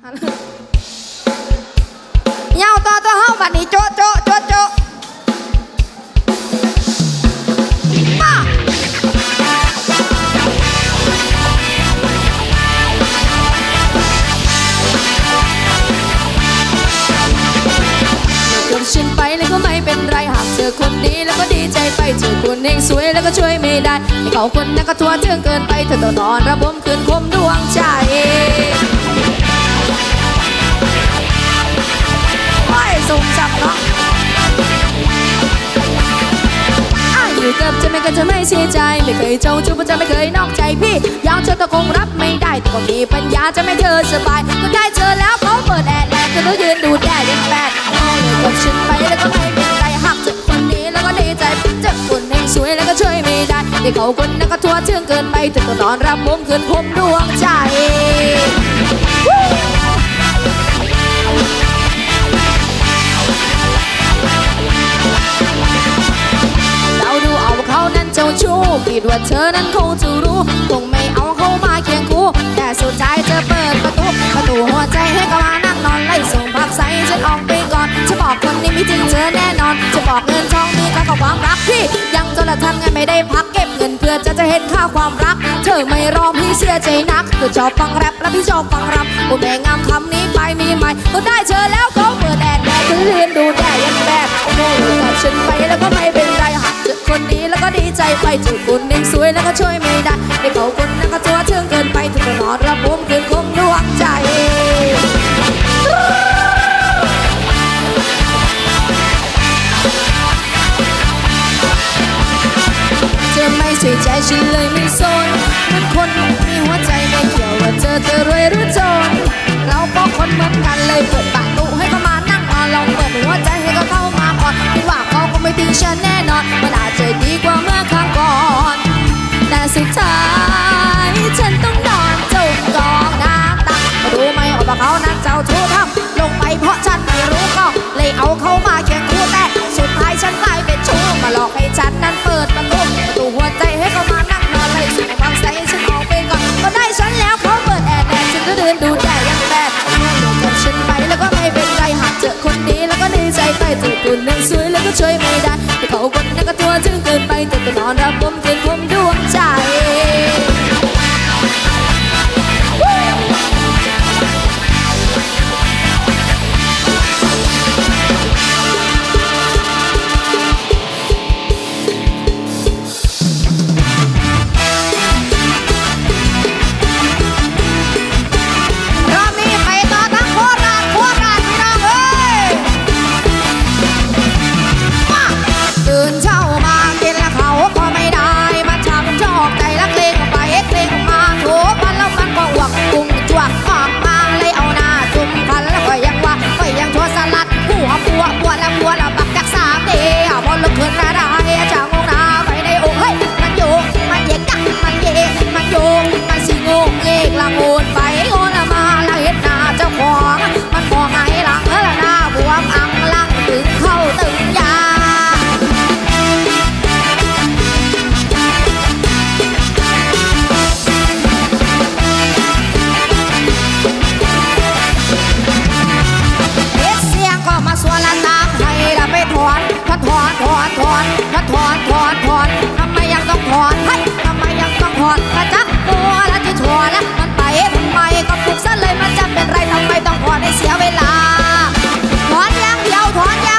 เหยาต่อตัวเฮาบัดนี้โจะโจะโจะโจะมาจนฉันไปแล้วก็ไม่เป็นไรหากเจอคนนี้แล้วก็ดีใจไปเจอคนเองสวยแล้วก็ช่วยไม่ได้ไอ้เขาคนนั้นก็ทั่วถึงเกินไปเธอต้องนอนระบมคืนคม จะไม่เสียใจไม่เคยเจ้าชู้เพราะจะไม่เคยนอกใจพี่ยอมเธอก็คงรับไม่ได้แต่ก็มีปัญญาจะไม่เธอสบายก็ได้เจอแล้วเขาเปิดแอร์แลก็รู้ยืนดูแดดยังแบดโอ้ยกับฉันไปแล้วก็ไม่เป็นไรหากเจอคนนี้แล้วก็ดีใจเจอคนเองสวยแล้วก็ช่วยไม่ได้เด็กเขาคนนั้นก็ทั่วถึงเกินไปเธอก็นอนรับมุมคืนคมดวงใจ ชู้คิดว่าเธอนั้นคงจะรู้คงไม่เอาเขามาเคียงคู่แต่สุดท้ายเธอเปิดประตู ประตูหัวใจให้เขามานั่งนอนไล่ส่งผักใสฉันออกไปก่อนจะบอกคนนี้ไม่จริงเธอแน่นอน จะบอกเงินทองมีค่ากับความรักที่ ยังจนละทำงานไม่ได้พักเก็บเงินเพื่อจะจะเห็นค่าความรัก เธอไม่รอพี่เสียใจนักก็ชอบฟังแรปและพี่ชอบฟังรำโอ้แม่งามคำนี้ไปมีไหมก็ได้เธอแล้วเขาเปิดแดดแดดคือเรียนดูแดดยังแดดโอ้ยกับฉันไปแล้วก็ไม่เป็น คนนี้แล้วก็ดีใจไปเจอคนเองสวยแล้วก็ช่วยไม่ได้ได้เขาคนนั้นก็ตัวเชื่องเกินไปถึงจะนอนระบมคืนคงดวงใจเธอไม่ใส่ใจฉันเลยไม่สน ของไม่ทิ้งฉันแน่นอนมันอาจจะดีกว่าเมื่อครั้งก่อน แต่สุดท้ายฉันต้องนอนจมกองน้ำตารู้ไหมว่าเขานั้นเจ้าชู้ทำลงไปเพราะฉัน เสียเวลาถอนอย่างเดียวถอน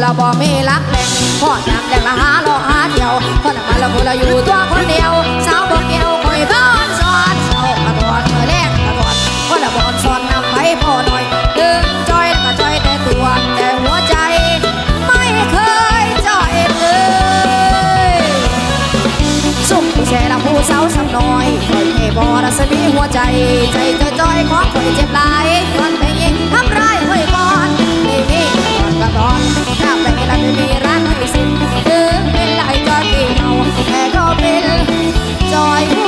คนละบ่มีรักแหล่งพอดน้ำแดงละหาเลาะหาเที่ยวคนละมาละคนละอยู่ตัวคนเดียวสาวบอกเกี่ยวคอยบ้านสอนเสากระดอนเมื่อแรกกระดอนคนละบอนสอนนำไปพอหน่อยดึงจอยแล้วก็จอยแต่ตัวแต่หัวใจไม่เคยจอยเลยสุขผู้แช่ละผู้สาวสำน้อยคอยให้บอรัศมีหัวใจใจจอยจอยของคอยเจ็บหลายก่อนไปยิงทำร้ายคอยก่อน กระดอนถ้าไปละไม่มีร้านให้สิ้นถึงเป็นลายจอยกี่เมาแต่ก็เป็นจอยผู้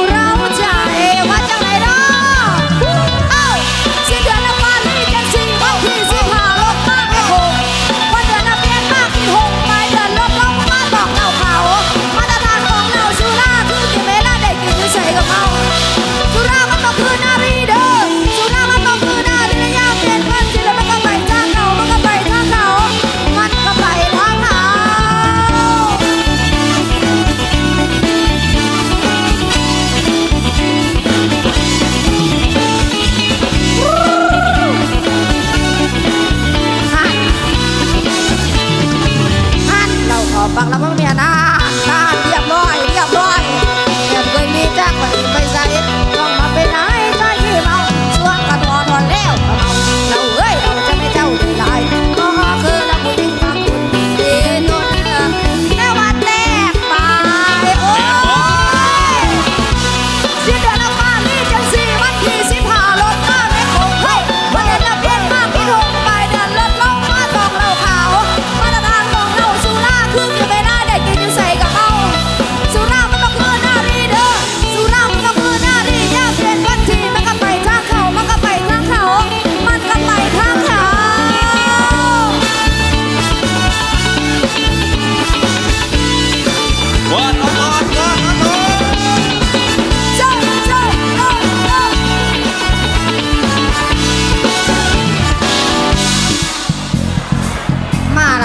บักแล้วมันมียนานา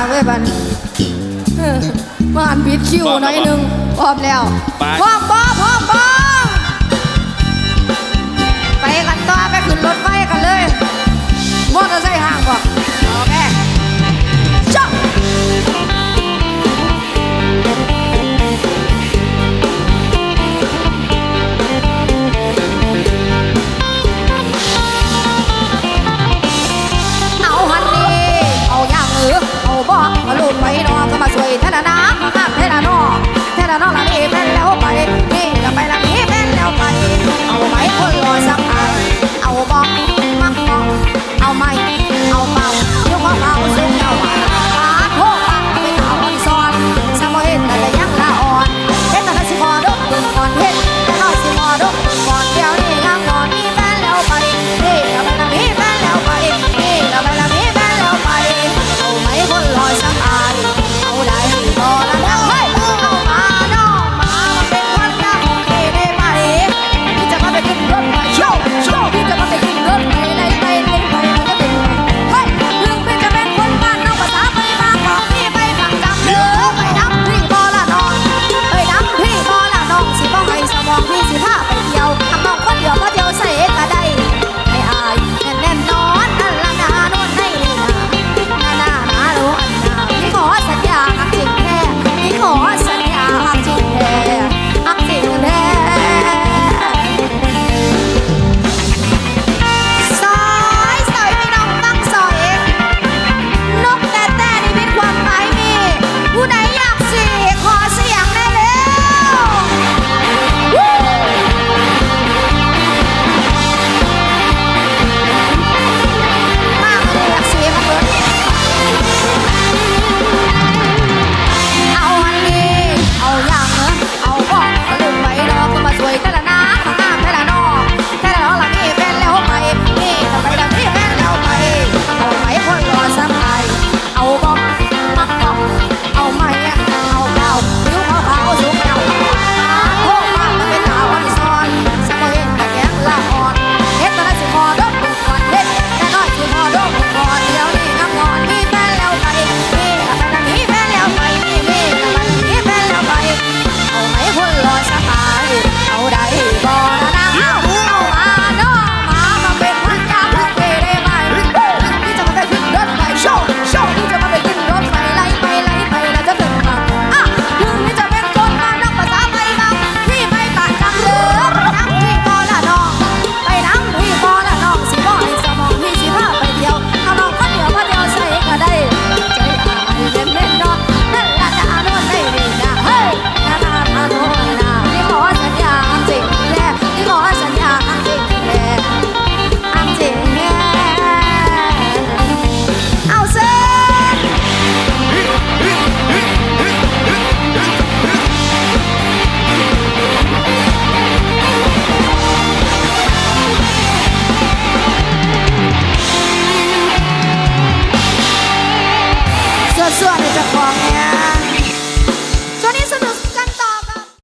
เว้ยบันเออมาอันบิดคิวหน่อยหนึงพร้อมแล้วไป พร้อมบ่พร้อมบ่ไปกันต่อไปขึ้นรถไฟ